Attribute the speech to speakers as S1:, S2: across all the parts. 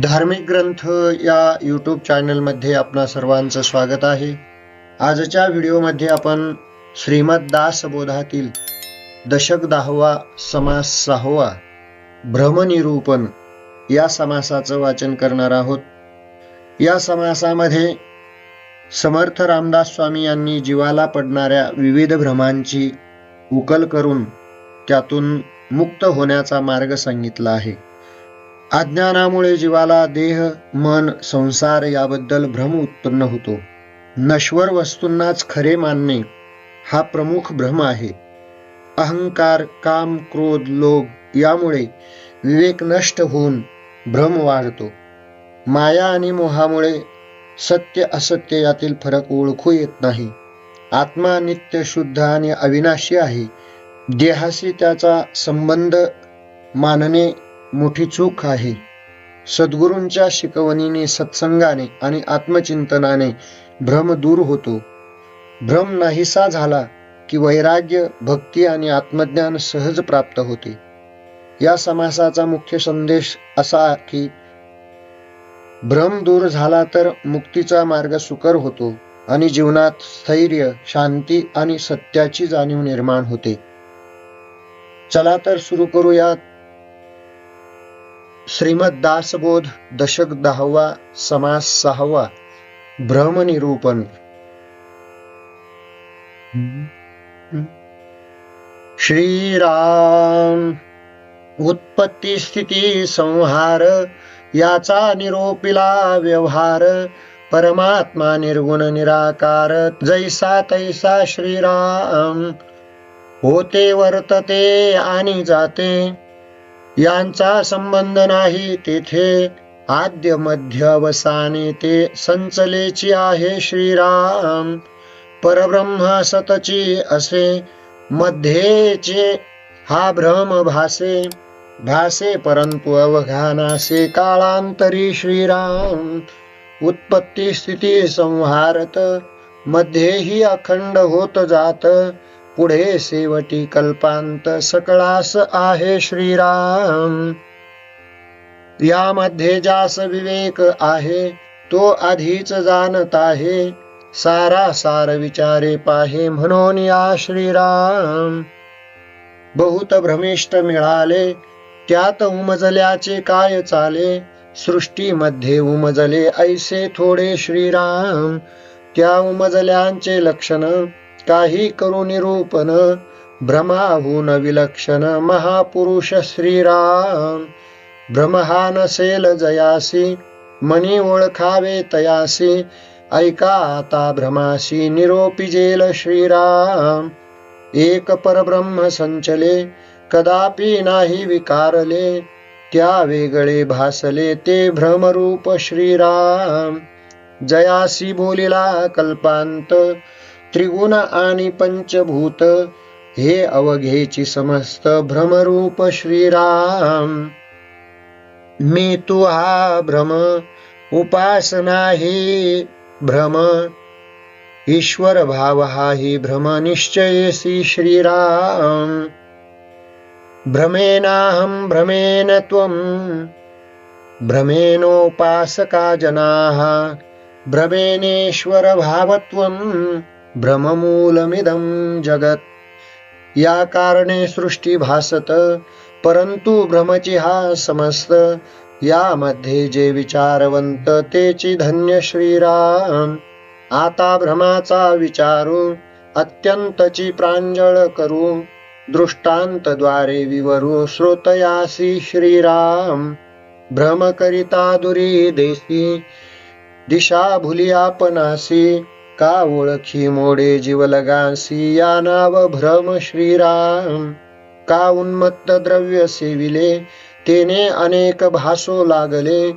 S1: धार्मिक ग्रंथ या यूट्यूब चॅनलमध्ये आपणा सर्वांचं स्वागत आहे. आजच्या व्हिडिओमध्ये आपण श्रीमद दासबोधातील दशक दहावा समास सहावा भ्रमनिरूपण या समासाचं वाचन करणार आहोत. या समासामध्ये समर्थ रामदास स्वामी यांनी जीवाला पडणाऱ्या विविध भ्रमांची उकल करून त्यातून मुक्त होण्याचा मार्ग सांगितला आहे. अज्ञानामुळे जीवाला देह मन संसार याबद्दल भ्रम उत्पन्न होतो. नश्वर वस्तूंनाच खरे मानणे हा प्रमुख भ्रम आहे. अहंकार काम क्रोध लोभ यामुळे विवेक नष्ट होऊन भ्रम वाढतो. माया आणि मोहामुळे सत्य असत्य यातील फरक ओळखू येत नाही. आत्मा नित्य शुद्ध आणि अविनाशी आहे. देहाशी त्याचा संबंध मानणे मोठी चूक आहे. सद्गुरूंच्या शिकवणीने सत्संगाने आणि आत्मचिंतनाने भ्रम दूर होतो. भ्रम नाहीसा झाला की वैराग्य भक्ती आणि आत्मज्ञान सहज प्राप्त होते. या समासाचा मुख्य संदेश असा की भ्रम दूर झाला तर मुक्तीचा मार्ग सुकर होतो आणि जीवनात स्थैर्य शांती आणि सत्याची जाणीव निर्माण होते. चला तर सुरू करूयात श्रीमद दासबोध दशक दहावा समास सहावा भ्रमनिरूपण श्रीराम उत्पत्ती स्थिती संहार याचा निरोपिला व्यवहार परमात्मा निर्गुण निराकार जैसा तैसा श्रीराम. होते वर्तते आणि जाते. यांचा संबंध नाही तेथे. आद्य मध्य अवसाने ते संचलेची आहे श्रीराम. परब्रह्म सतची असे. मध्येचे हा भ्रम भासे. भासे परंतु अवघानासे काळांतरी श्रीराम. उत्पत्ती स्थिती संहारत. मध्येही अखंड होत जात. पुढे सेवटी कल्पांत सकळास आहे श्रीराम. यामध्ये जास विवेक आहे तो आधीच जाणत आहे. सारा सार विचारे पाहे म्हणून या श्रीराम. बहुत भ्रमिष्ट मिळाले त्यात उमजल्याचे काय चाले? सृष्टीमध्ये उमजले ऐसे थोडे श्रीराम. त्या उमजल्यांचे लक्षण काही करू निरूपण भ्रमाहून विलक्षण महापुरुष श्रीराम। भ्रम हा नसेल जयासी मनी ओळखावे तयासी ऐका आता भ्रमाशी निरोपिजेल श्रीराम। एक परब्रह्म संचले कदापि नाही विकारले त्या वेगळे भासले ते भ्रमरूप श्रीराम। जयासी बोलिला कल्पांत त्रिगुण आणि पंचभूत हे अवघेची समस्त भ्रमरूप श्रीराम. मी तू हा भ्रम उपासना ही भ्रम. ईश्वर भाव हा हि भ्रम निश्चयसी श्रीराम. भ्रमेनाहं भ्रमेण त्वं भ्रमेणोपासका जनाः भ्रमेणेश्वर भ्रममूलमिदं जगत्। या कारणे सृष्टी भासत परंतु भ्रमची हा समस्त। यामध्ये जे विचारवंत तेची धन्य श्रीराम। आता भ्रमाचा विचारू अत्यंतची प्रांजळ करू। दृष्टांतद्वारे विवरू श्रोतयासी श्रीराम। भ्रम करिता दुरी देसी दिशा भुली आपणासी का ओळखी मोडे जीवलगासी या नाव भ्रम श्रीराम? का उन्मत्त द्रव्य सेविले तेने अनेक भासो लागले?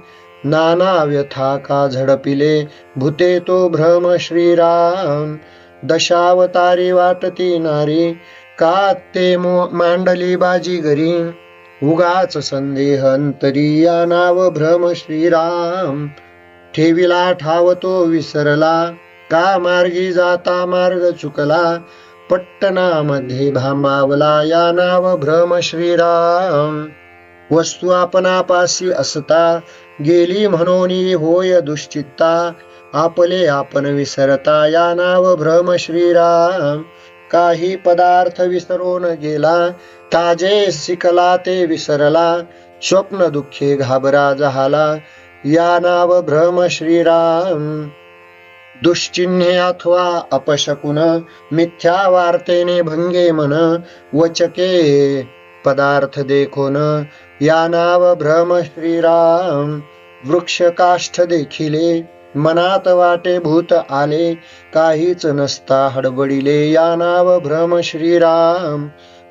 S1: नाना व्यथा का झडपिले भूते तो भ्रम श्रीराम? दशावतारी वाटती नारी का ते मांडली बाजी गरी उगाच संदेह अंतरी या नाव भ्रम श्रीराम. ठेविला ठावतो विसरला का मार्गी जाता मार्ग चुकला? पट्टणामध्ये भांबावला या नाव भ्रम श्रीराम. वस्तू आपणापासी असता गेली म्हणून होय दुश्चित्ता. आपले आपण विसरता या नाव भ्रम श्रीराम. काही पदार्थ विसरून गेला ताजे शिकला ते विसरला. स्वप्न दुःखे घाबरा झाला या नाव भ्रम श्रीराम. दुश्चिन्हे अथवा अपशकुन मिथ्या वार्तेने भंगे मन वचके पदार्थ देखोन या नाव भ्रम श्रीराम वृक्ष काष्ठ देखिले मनात वाटे भूत आले काहीच नसता हडबडिले। या नाव भ्रम श्रीराम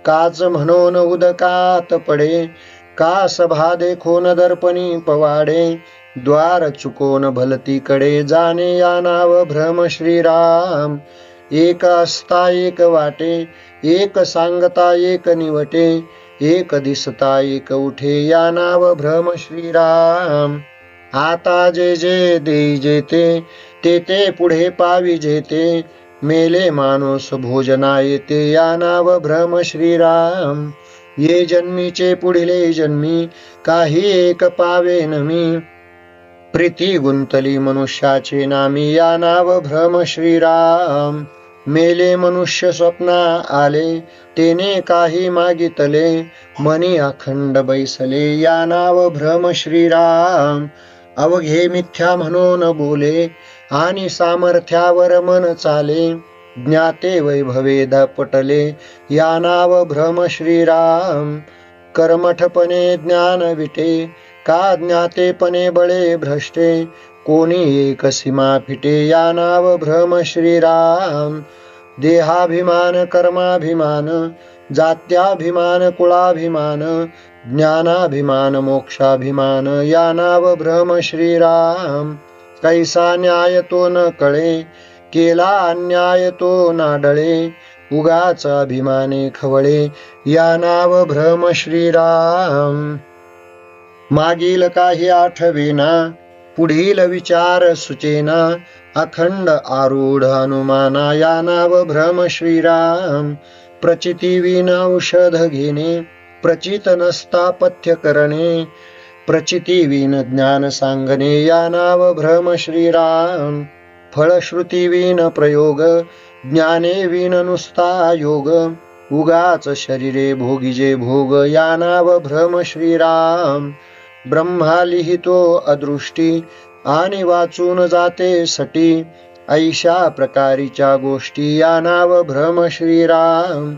S1: काच म्हणून उदकात पडे का सभा देखोन दर्पणी पवाडे द्वार चुकोन भलतीकडे जाणे या नाव भ्रम श्रीराम. एक असता एक वाटे एक सांगता एक निवटे एक दिसता एक उठे या नाव भ्रम श्रीराम. आता जे जे देई जेते ते ते पुढे पावी जेते मेले माणूस भोजना येते या नाव भ्रम श्रीराम. ये जन्मीचे पुढले जन्मी काही एक पावे नमी प्रीती गुंतली मनुष्याचे नामी या नाव भ्रम श्रीराम. मेले मनुष्य स्वप्ना आले तेने काही मागितले मनी अखंड बैसले या नाव भ्रम श्रीराम. अवघे मिथ्या म्हणून बोले आणि सामर्थ्यावर मन चाले ज्ञाते वैभवे पटले या नाव भ्रम श्रीराम. कर्मठपणे ज्ञान विटे का ज्ञातेपणे बळे भ्रष्टे? कोणी एक सीमा फिटे? या नाव भ्रम श्रीराम. देहाभिमान कर्माभिमान जात्याभिमान कुळाभिमान ज्ञानाभिमान मोक्षाभिमान या नाव भ्रम श्रीराम. कैसा न्याय तो न कळे? केला अन्याय तो नाडळे उगाच अभिमाने खवळे? या नाव भ्रम श्रीराम. मागील काही आठवेना पुढील विचार सुचेना अखंड आरूढ हनुमाना या नाव भ्रम श्रीराम. प्रचिती विना औषध घेणे प्रचित नसता पथ्य करणे प्रचिती विन ज्ञान सांगणे या नाव भ्रम श्रीराम. फळश्रुती विन प्रयोग ज्ञाने विन नुसता योग उगाच शरीरे भोगिजे भोग या नाव भ्रम श्रीराम. ब्रह्मा लिहितो अदृष्टी आणि वाचून जाते सटी. ऐशा प्रकारीच्या गोष्टी या नाव भ्रम श्रीराम.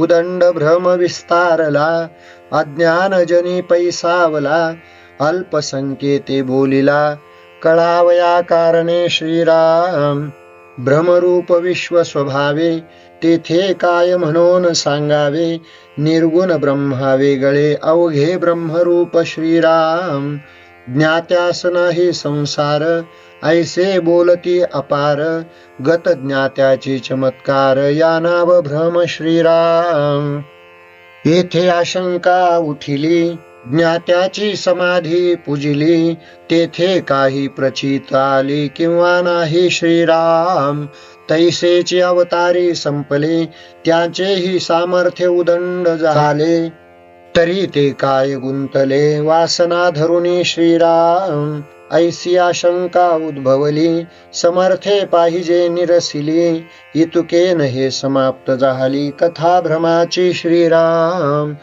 S1: उदंड भ्रम विस्तारला अज्ञानजनी पैसावला अल्पसंख्येते बोलिला कळावया कारणे श्रीराम. भ्रमरूप विश्व स्वभावे तेथे काय म्हणून सांगावे? निर्गुण ब्रह्मा वेगळे अवघे ब्रह्मरूप श्रीराम. ज्ञात्यास नाही संसार ऐसे बोलती अपार. गत ज्ञात्याची चमत्कार या नाव भ्रम श्रीराम. येथे आशंका उठिली ज्ञात्याची समाधी पुजिली. तेथे काही प्रचित आली किंवा नाही श्रीराम. तैसेची अवतारी संपले त्याचेही सामर्थ्य उदंड झाले. तरी ते काय गुंतले? वासना धरुणी श्रीराम ऐसी आशंका उद्भवली. समर्थे पाहिजे निरसिली इतुकेन हे समाप्त झाली. कथा भ्रमाची श्रीराम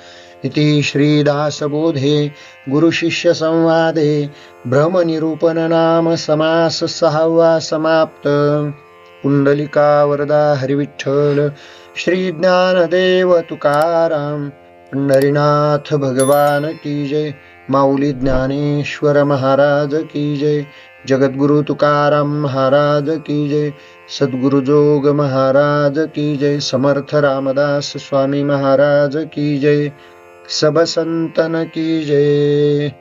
S1: इति श्रीदासबोधे गुरुशिष्य संवादे भ्रमनिरूपण नाम समास सहावा समाप्त. पुंडलिका वरदा हरिविठ्ठल श्री ज्ञानदेव तुकाराम पंढरीनाथ भगवान की जय माऊली ज्ञानेश्वर महाराज की जय जगद्गुरु तुकाराम महाराज की जय सद्गुरु जोग महाराज की जय समर्थ रामदास स्वामी महाराज की जय सब संतन की जय।